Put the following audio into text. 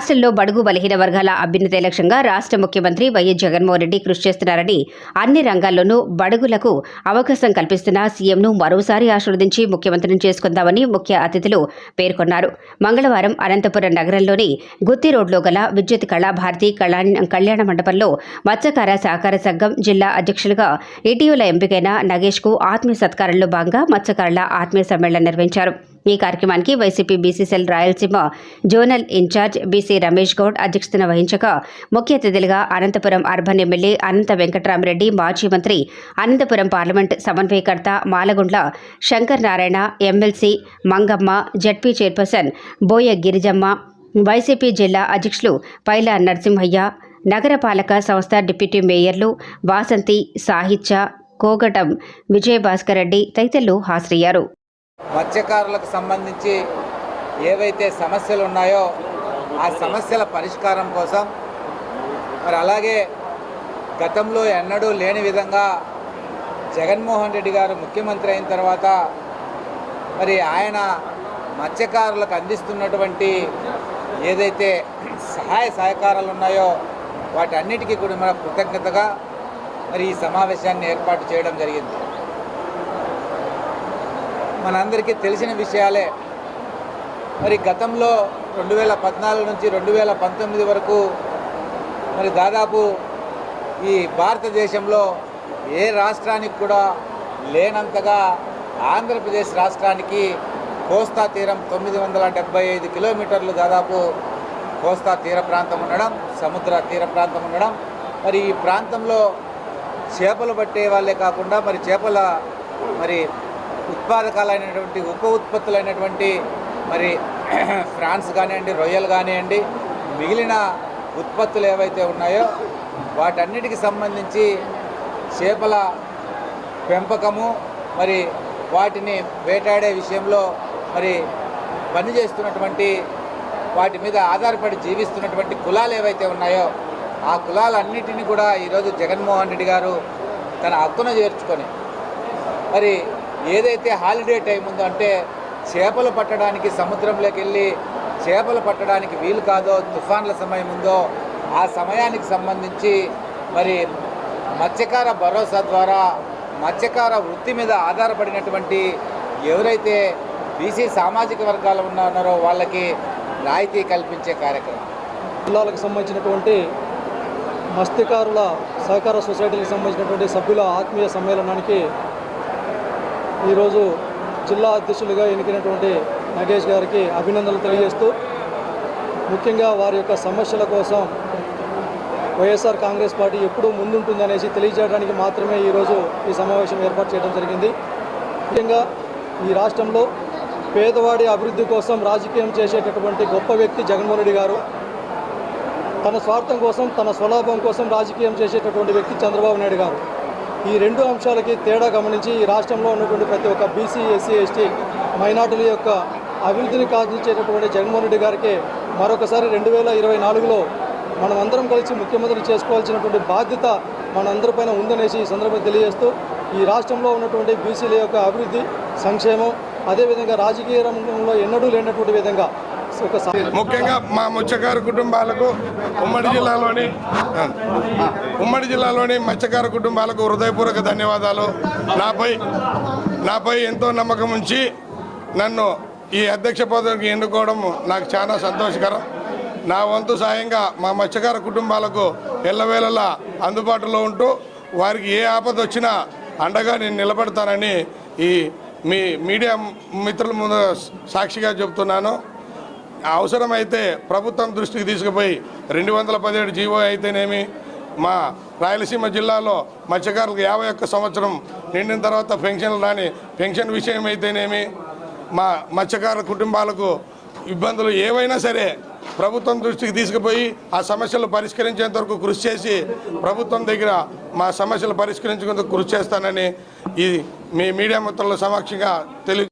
రాష్ట్రంలో బడుగు బలహీన వర్గాల అభ్యున్నతే లక్ష్యంగా రాష్ట్ర ముఖ్యమంత్రి వైఎస్ జగన్మోహన్ రెడ్డి కృషి చేస్తున్నారని అన్ని రంగాల్లోనూ బడుగులకు అవకాశం కల్పిస్తున్న సీఎంను మరోసారి ఆశీర్వదించి ముఖ్యమంత్రిని చేసుకుందామని ముఖ్య అతిథులు పేర్కొన్నారు. మంగళవారం అనంతపురం నగరంలోని గుత్తి రోడ్లో గల విద్యుత్ కళాభారతి కళ్యాణ కళ్యాణ మండపంలో మత్స్యకార సహకార సంఘం జిల్లా అధ్యక్షులుగా ఇటీవల ఎంపికైన నగేష్కు ఆత్మీయ సత్కారంలో భాగంగా మత్స్యకారుల ఆత్మీయ సమ్మేళనం నిర్వహించారు. ఈ కార్యక్రమానికి YCP BCCL Rayalaseema zonal incharge BC Ramesh Goud అధ్యక్షతన వహించగా ముఖ్య అతిథులుగా అనంతపురం అర్బన్ ఎమ్మెల్యే అనంత వెంకటరామరెడ్డి మాజీ మంత్రి అనంతపురం పార్లమెంట్ సమన్వయకర్త Malagundla Shankar Narayana MLC Mangamma ZP chairperson Boya Girijamma YCP జిల్లా అధ్యక్షులు పైల నరసింహయ్య నగరపాలక సంస్థ డిప్యూటీ మేయర్లు వాసంతి సాహిత్య కోగటం విజయభాస్కర్ రెడ్డి తదితరులు హాజరయ్యారు. మత్స్యకారులకు సంబంధించి ఏవైతే సమస్యలు ఉన్నాయో ఆ సమస్యల పరిష్కారం కోసం మరి అలాగే గతంలో ఎన్నడూ లేని విధంగా జగన్మోహన్ రెడ్డి గారు ముఖ్యమంత్రి అయిన తర్వాత మరి ఆయన మత్స్యకారులకు అందిస్తున్నటువంటి ఏదైతే సహాయ సహకారాలు ఉన్నాయో వాటన్నిటికీ కూడా మన కృతజ్ఞతగా మరి ఈ సమావేశాన్ని ఏర్పాటు చేయడం జరిగింది. మనందరికీ తెలిసిన విషయాలే. మరి గతంలో రెండు వేల పద్నాలుగు నుంచి రెండు వేల పంతొమ్మిది వరకు మరి దాదాపు ఈ భారతదేశంలో ఏ రాష్ట్రానికి కూడా లేనంతగా ఆంధ్రప్రదేశ్ రాష్ట్రానికి కోస్తా తీరం తొమ్మిది వందల డెబ్బై ఐదు కిలోమీటర్లు దాదాపు కోస్తా తీర ప్రాంతం ఉండడం సముద్ర తీర ప్రాంతం ఉండడం. మరి ఈ ప్రాంతంలో చేపలు పట్టే వాళ్ళే కాకుండా మరి చేపల మరి ఉత్పాదకాలైనటువంటి ఉప ఉత్పత్తులైనటువంటి మరి ఫ్రాన్స్ కానివ్వండి రొయ్యలు కానివ్వండి మిగిలిన ఉత్పత్తులు ఏవైతే ఉన్నాయో వాటన్నిటికి సంబంధించి చేపల పెంపకము మరి వాటిని వేటాడే విషయంలో మరి పనిచేస్తున్నటువంటి వాటి మీద ఆధారపడి జీవిస్తున్నటువంటి కులాలు ఏవైతే ఉన్నాయో ఆ కులాలన్నిటిని కూడా ఈరోజు జగన్మోహన్ రెడ్డి గారు తన హక్కున చేర్చుకొని మరి ఏదైతే హాలిడే టైం ఉందో అంటే చేపలు పట్టడానికి సముద్రంలోకి వెళ్ళి చేపలు పట్టడానికి వీలు కాదో తుఫాన్ల సమయం ఉందో ఆ సమయానికి సంబంధించి మరి మత్స్యకార భరోసా ద్వారా మత్స్యకార వృత్తి మీద ఆధారపడినటువంటి ఎవరైతే బీసీ సామాజిక వర్గాలు ఉన్నారో వాళ్ళకి రాయితీ కల్పించే కార్యక్రమం. జిల్లాలకు సంబంధించినటువంటి మత్స్యకారుల సహకార సొసైటీకి సంబంధించినటువంటి సభ్యుల ఆత్మీయ సమ్మేళనానికి ఈరోజు జిల్లా అధ్యక్షులుగా ఎన్నికైనటువంటి నగేష్ గారికి అభినందనలు తెలియజేస్తూ ముఖ్యంగా వారి యొక్క సమస్యల కోసం వైఎస్ఆర్ కాంగ్రెస్ పార్టీ ఎప్పుడూ ముందుంటుందనేసి తెలియజేయడానికి మాత్రమే ఈరోజు ఈ సమావేశం ఏర్పాటు చేయడం జరిగింది. ముఖ్యంగా ఈ రాష్ట్రంలో పేదవాడి అభివృద్ధి కోసం రాజకీయం చేసేటటువంటి గొప్ప వ్యక్తి జగన్మోహన్ రెడ్డి గారు తన స్వార్థం కోసం తన స్వలాభం కోసం రాజకీయం చేసేటటువంటి వ్యక్తి చంద్రబాబు నాయుడు గారు. ఈ రెండు అంశాలకి తేడా గమనించి ఈ రాష్ట్రంలో ఉన్నటువంటి ప్రతి ఒక్క బీసీ ఎస్సీ ఎస్టీ మైనార్టీల యొక్క అభివృద్ధిని కాదించేటటువంటి జగన్మోహన్ రెడ్డి గారికి మరొకసారి రెండు వేల ఇరవై నాలుగులో మనం అందరం కలిసి ముఖ్యమంత్రి చేసుకోవాల్సినటువంటి బాధ్యత మనందరిపైన ఉందనేసి ఈ సందర్భంగా తెలియజేస్తూ ఈ రాష్ట్రంలో ఉన్నటువంటి బీసీల యొక్క అభివృద్ధి సంక్షేమం అదేవిధంగా రాజకీయ రంగంలో ఎన్నడూ లేనటువంటి విధంగా ముఖ్యంగా మా మత్స్యకారు కుటుంబాలకు ఉమ్మడి జిల్లాలోని ఉమ్మడి జిల్లాలోని మత్స్యకార కుటుంబాలకు హృదయపూర్వక ధన్యవాదాలు. నాపై నాపై ఎంతో నమ్మకం ఉంచి నన్ను ఈ అధ్యక్ష పదవికి ఎన్నుకోవడం నాకు చాలా సంతోషకరం. నా వంతు సాయంగా మా మత్స్యకార కుటుంబాలకు ఎల్లవేళలా అందుబాటులో ఉంటూ వారికి ఏ ఆపద వచ్చినా అండగా నేను నిలబడతానని ఈ మీ మీడియా మిత్రుల ముందు సాక్షిగా చెప్తున్నాను అవసరమైతే ప్రభుత్వం దృష్టికి తీసుకుపోయి రెండు వందల పదిహేడు జీవో అయితేనేమి మా రాయలసీమ జిల్లాలో మత్స్యకారులకు యాభై ఒక్క సంవత్సరం నిండిన తర్వాత పెన్షన్లు రాని పెన్షన్ విషయం అయితేనేమి మా మత్స్యకారుల కుటుంబాలకు ఇబ్బందులు ఏవైనా సరే ప్రభుత్వం దృష్టికి తీసుకుపోయి ఆ సమస్యలు పరిష్కరించేంత వరకు కృషి చేసి ప్రభుత్వం దగ్గర మా సమస్యలు పరిష్కరించుకుందుకు కృషి చేస్తానని ఈ మీ మీడియా మిత్రుల సమక్షంగా తెలియ